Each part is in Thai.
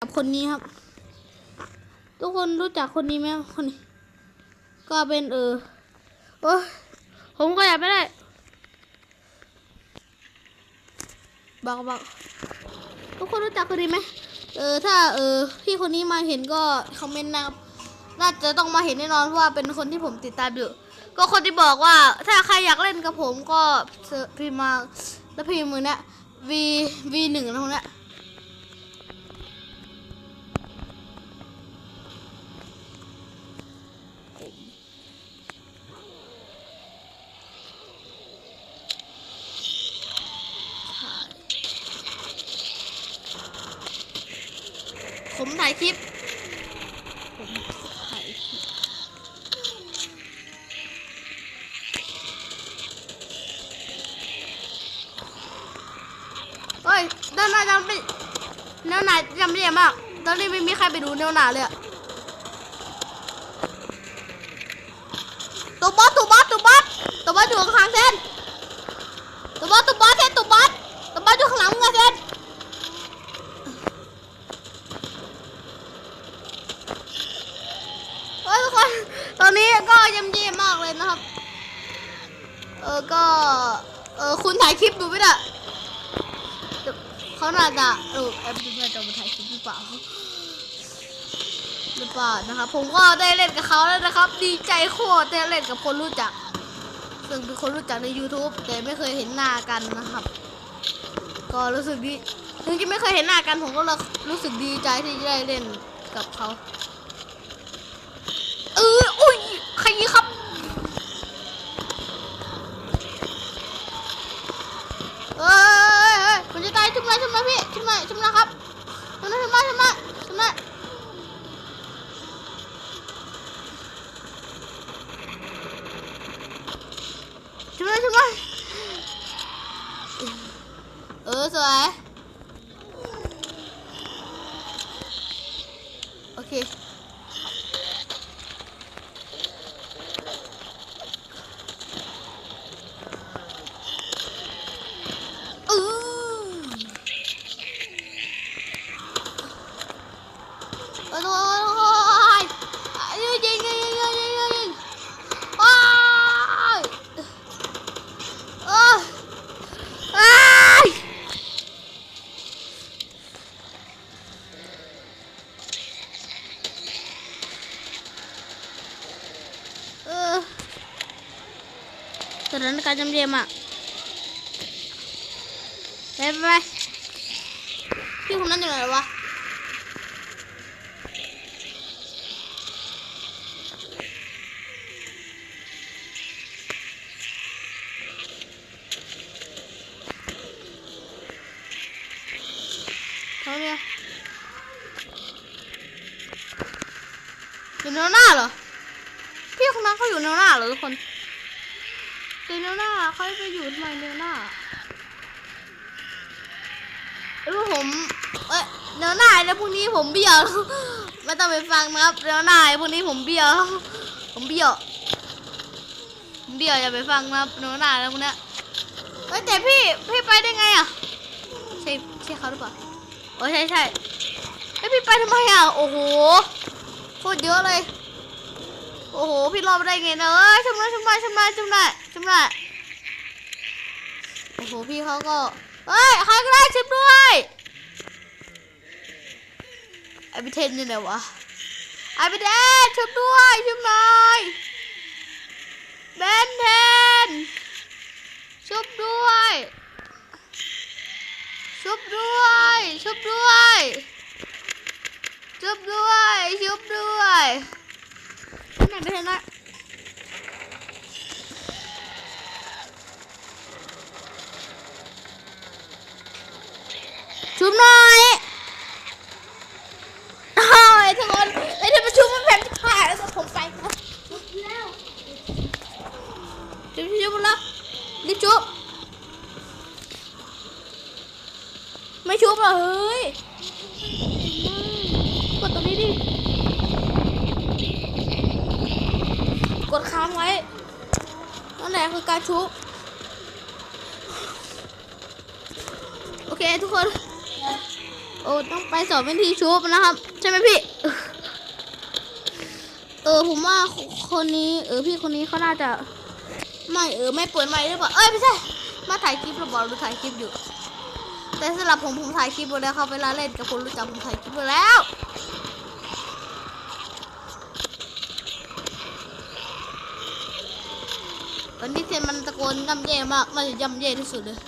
กับคนนี้ครับ ทุกคนรู้จักคนนี้ไหมคนนี้ ก็เป็นเออโอ้ผมก็อยากไม่ได้บอกบอกทุกคนรู้จักคนนี้ไหมเออถ้าเออพี่คนนี้มาเห็นก็คอมเมนต์นะครับน่าจะต้องมาเห็นแน่นอนเพราะว่าเป็นคนที่ผมติดตามอยู่ก็คนที่บอกว่า ถ้าใครอยากเล่นกับผมก็เพิมพ์มาแล้วพิมพ์มือเนี้ย V V หนึ่งนะพวกเนี้ ผมถ่ายคลิป ผมถ่ายคลิป เฮ้ยด้านหน้าจำไม่แนวหนาจำไม่ได้มาก ตอนนี้ไม่มีใครไปดูแนวหนาเลยอะตัวบอสตัวบอสตัวบอสตัวบอสอยู่ข้างเส้นตัวบอสตัวบอสเส้นตัวบอสตัวบอสอยู่ข้างหลังมึงอะเส้น เฮ้ยทุกคน ต อนนี้ก็ยำเยี่ยมมากเลยนะครับ เออก็ เออคุณถ่ายคลิปดูไหมน่ะเขาน่าจะเออแอปดูน่าจะมาถ่ายคลิปหรือเปล่าหรือเปล่านะครับผมก็ได้เล่นกับเขาแล้วนะครับ ดีใจโคตรได้เล่นกับคนรู้จัก ซึ่งเป็นคนรู้จักใน YouTube แต่ไม่เคยเห็นหน้ากันนะครับ ก็รู้สึกดีถึงจะไม่เคยเห็นหน้ากันผมก็รู้สึกดีใจที่ได้เล่นกับเขา เอออุ้ยใครยิงครับ เอ้ยเอ้ยมันจะ ตายชุบหน่อยชุบหน่อยพี่ชุบหน่อยชุบหน่อยครับชุบหน่อยชุบหน่อยชุบหน่อยชุบหน่อยชุบหน่อยชุบหน่อยเออสวยโอเค อือโอ้ยยิงยิงยิงยิงยิงยิงยิงว้ายเอออ้ายเออ สถานการณ์จำเรียมอะไปไปพี่คนนั้นอยู่ไหนวะเขานี่อยู่แนวหน้าเหรอ พี่คนนั้นเขาอยู่แนวหน้าเหรอทุกคน อยู่แนวหน้าเขาไปอยู่ทำไมแนวหน้ารู้ผม เอ้ยเดี๋ยวหน้าแล้วพรุ่งนี้ผมเบี้ยวไม่ต้องไปฟังนะครับเดี๋ยวหน้าพรุ่งนี้ผมเบี้ยวผมเบี้ยวผมเบี้ยวอย่าไปฟังนะครับเดี๋ยวหน้าแล้วพวกเนี้ยเอ้ยแต่พี่พี่ไปได้ไงอะใช่ใช่เขาหรือเปล่าโอ้ใช่ใช่ไอยพี่ไปทำไมอะโอ้โหโคตรเยอะเลย อ้โห พี่รอดมาได้ไงเนอะชุบหน่อยชุบหน่อยชุบหน่อยชุบหน่อยชุบหน่อยโอ้โห พี่เขาก็ เฮ้ย ใครก็ได้ชิมด้วย ไอพิเทนอยู่ไหนวะ ไอพิเทนชิมด้วยชิมหน่อยเบนเทนชุบด้วย ชุบด้วย ชุบด้วย ชุบด้วย ชุบด้วย ไหนไปเทนนะชุบหน่อยโอ้ยทุกคนไอ้ที่ประชุมมันแผ่นผ่าแล้วผมไปครับชุบแล้วชุบชุบแล้วรีบชุบ ไม่ชุบเหรอเฮ้ยกดตรงนี้ดิ กดค้างไว้ นั่นแหละคือการชุบ โอเคทุกคน โอ้ต้องไปสอนวิธีชุบนะครับ ใช่ไหมพี่ เออผมว่าคนนี้ เออพี่คนนี้เขาน่าจะ ไม่เออไม่เปิดไมค์หรือเปล่า เอ้ยไม่ใช่ มาถ่ายคลิปเราบอกเราถ่ายคลิปอยู่ แต่สำหรับผมผมถ่ายคลิปไปแล้วครับเวลาเล่นกับคนรู้จักผมถ่ายคลิปไปแล้ว ตอนนี้เซนมันตะโกนย่ำแย่มากน่าจะย่ำแย่ที่สุดเลย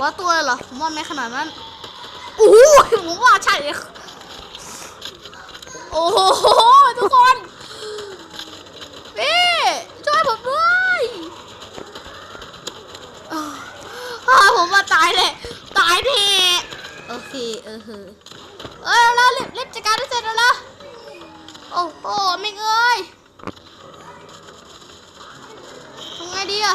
ว่าตัวเหรอผมว่าไม่ขนาดนั้นโอ้โหผมว่าใช่เลยโอ้โหทุกคนพี่ช่วยผมด้วยอาวอ้ผมว่าตายเลยตายแน่โอเคเออเฮ้เอ้ยแล้วรีบรีบจัดการให้เสร็จแล้วนะโอ้โหไม่เอ้ยทำไง ดีอะ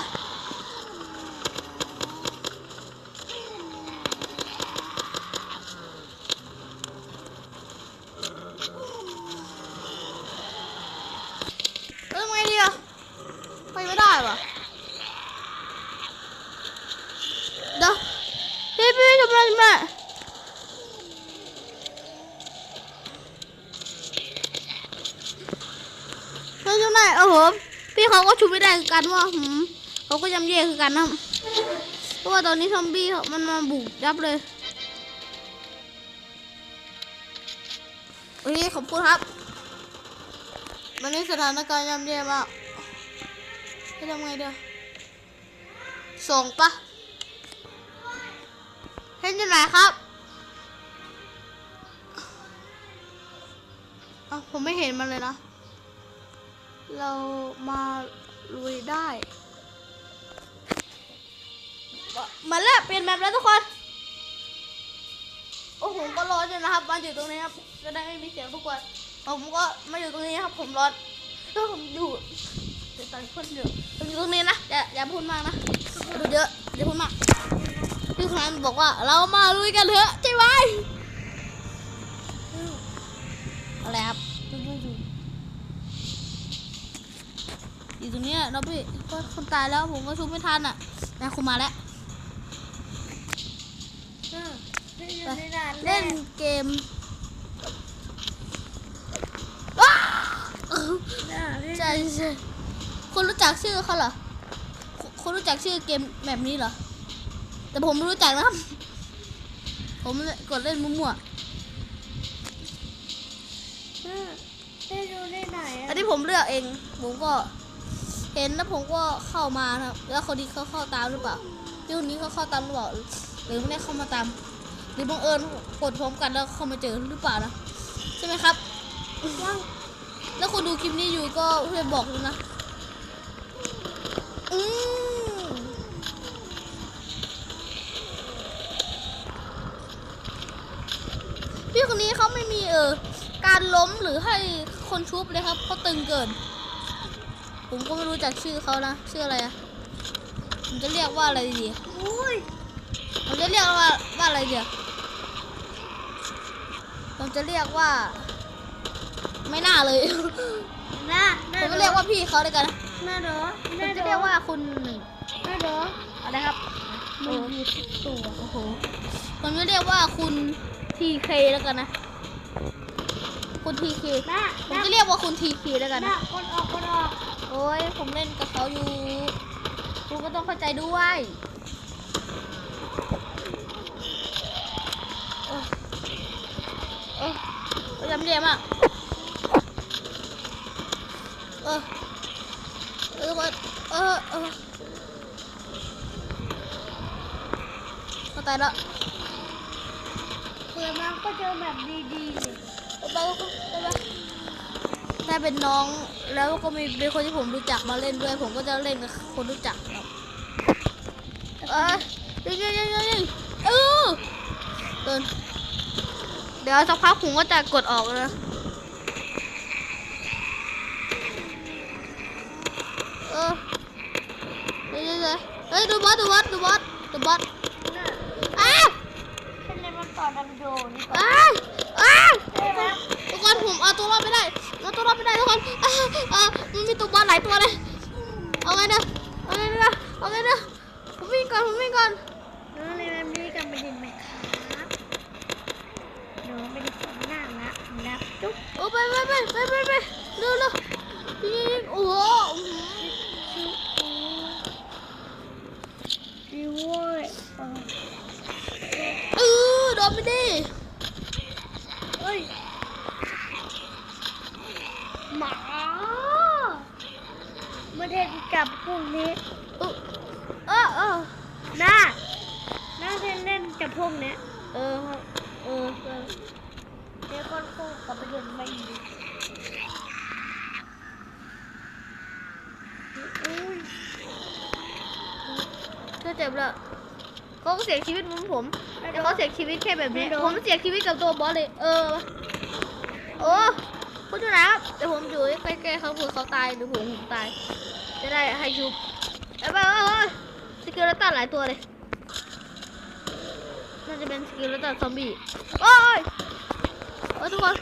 เออทำไงดีอะไปไม่ได้ปะเดี๋ยวพี่พี่ทำอะไรแม่เฮ้ยช่วงไหนเออผม ไม่ได้คือกันว่าหืมเขาก็ยำเย่คือกันนะเพราะว่าตอนนี้ซอมบี้เขามันมาบุกยับเลยโอเคขอบคุณครับวันนี้สถานการณ์ยำเย่มากจะทำไงเดียวส่งปะเห็นอยู่ไหนครับอะผมไม่เห็นมันเลยนะ เรามา ลุยได้ มาแล้วเปลี่ยนแมปแล้วทุกคน โอ้ผมก็ร้อนอยู่นะครับ มาอยู่ตรงนี้ครับ จะได้ไม่มีเสียงทุกคนผมก็มาอยู่ตรงนี้ครับ ผมร้อนถ้าผมอยู่เดี๋ยวตอนคนอยู่ผมอยู่ตรงนี้นะ อย่าอย่าพูดมากนะดูเยอะอย่าพูดมากพี่คนนั้นบอกว่าเรามาลุยกันเถอะใช่ไหมอะไรครับ อยู่อยู่ตรงนี้อะเราพี่ก็คนตายแล้วผมก็ชุบไม่ทันอะนายคุณมาแล้วพี่อยู่ในด่านแรเล่นกเกมว้าด่านแรกใช่ใช่คุณรู้จักชื่อเขาเหรอคุณคุณรู้จักชื่อเกมแบบนี้เหรอ แต่ผมไม่รู้จักนะครับ ผมกดเล่นมั่วๆพี่อยู่ในไหนอัอะนนี้ผมเลือกเอง ผมก็เห็นแล้วผมก็เข้ามาครับ แล้วคนนี้เขาเข้าตามหรือเปล่าพี่คนนี้เขาเข้าตามหรือเปล่าหรือไม่ได้เข้ามาตาม หรือบังเอิญกดพร้อมกันแล้วเข้ามาเจอหรือเปล่านะใช่ไหมครับ แล้วคนดูคลิปนี้อยู่ก็ช่วยบอกด้วยนะอืมพี่คนนี้เขาไม่มีเออการล้มหรือให้คนชุบเลยครับเขาตึงเกิน ผมก็ไม่รู้จักชื่อเขานะชื่ออะไรอะผมจะเรียกว่าอะไรดีอุ้ยผมจะเรียกว่าว่าอะไรเดียวผมจะเรียกว่า ไม่น่าเลยน่าผมจะเรียกว่าพี่เขาเลยกันนะน่าเด้อผมน่าจะเด้อเรียกว่าคุณหนึ่งน่าเด้ออะไรครับหนูมีสิบตัวโอ้โหผมจะเรียกว่าคุณทีเคแล้วกันนะคุณทีเคน่าผมน่าจะเรียกว่าคุณทีเคแล้วกันน่านะคนออกคนออก โอ้ยผมเล่นกับเขาอยู่ คุณก็ต้องเข้าใจด้วยเออเออเออยำเรียมอะเออเออเออเออเข้าใจแล้วเปิดมาก็เจอแบบดีๆเลยไปไปไป ถ้าเป็นน้องแล้วก็มีเป็นคนที่ผมรู้จักมาเล่นด้วย ผมก็จะเล่นกับคนรู้จักครับเออยิงยิงยิงยิงเออเกินเดี๋ยวสักพักผมก็จะกดออกเลยนะเออเดี๋ยวเดี๋ยวเดี๋ยวเฮ้ยดูบอสดูบอสดูบอสดูบอสน่าอ้าวฉันเล่นมันต่อดันโดนี่ก่อนอ้าวอ้าวได้ไหมทุกคนผมเอาตัวรอดไม่ได้เอา ตัรอดไม่ได้ทุกคนมันมีตัวบอลหลายตัวเลย เอาไงเนี่เอาไงเนี่เอาไงเนี่ยผมวิ่งก่อนผมวิ่งก่อนน้องเลยมีกันไปดินไหมครับน้องไปดินสองหน้าละดับจุ๊บโอ้ไปไปไปไปไปไปเร็วเร็วยิงโอ้โหดีว้ยเออโดนไปดิ มาไม่ได้จับพวกนี้เออเออเออน่าน่าเล่นเล่นจับพวกนี้เออเออเออเดี๋ยวคนพูดกับประเด็นไม่ดีอุ้ยก็เจ็บละเขาเสียชีวิตเหมือนผมแต่เขาเสียชีวิตแค่แบบนี้ ผมเสียชีวิตกับตัวบอสเลย เออ โอ้ คุณชนะครับแต่ผมอยู่ใกล้ๆเขาเผื่อเขาตายหรือผมผมตาย จะได้ให้ยุบไปไปไปสกิลเลตันหลายตัวเลยน่าจะเป็นสกิลเลตันซอมบี้โอ้ยโอ้ยทุกคน